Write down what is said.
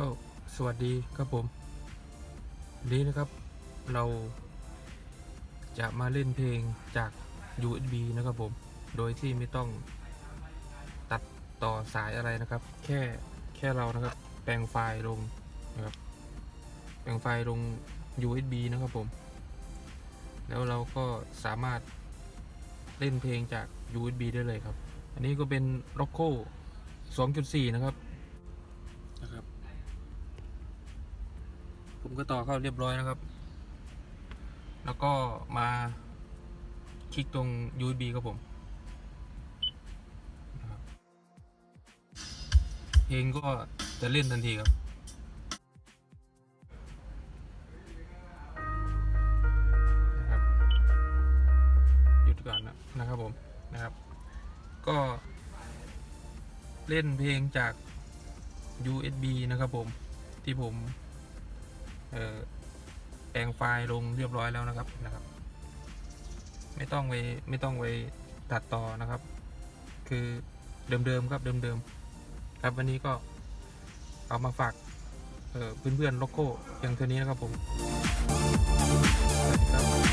ก็สวัสดีครับผมนี้นะครับเราจะมาเล่นเพลงจาก USB นะครับผม โดยที่ไม่ต้องตัดต่อสายอะไรนะครับ แค่แค่เรานะครับ แปลงไฟล์ลงนะครับ แปลงไฟล์ลง USB นะครับผม แล้วเราก็สามารถเล่นเพลงจาก USB ได้เลยครับ อันนี้ก็เป็น Rocco 2.4 นะครับ ผมก็ต่อเข้าเรียบร้อยนะครับ แล้วก็มาคลิกตรง USB ครับผมเพลงก็จะเล่นทันทีครับนะครับหยุดก่อนนะนะครับผมนะครับ ก็เล่นเพลงจาก USB นะครับผมที่ผม แปลงไฟล์ลงเรียบร้อยแล้วนะครับนะครับ ไม่ต้องไปไม่ต้องไปตัดต่อนะครับ คือเดิมๆครับเดิมๆครับวันนี้ก็เอามาฝากเอ่อเพื่อนๆโลโก้อย่างเท่านี้นะครับผมสวัสดีครับ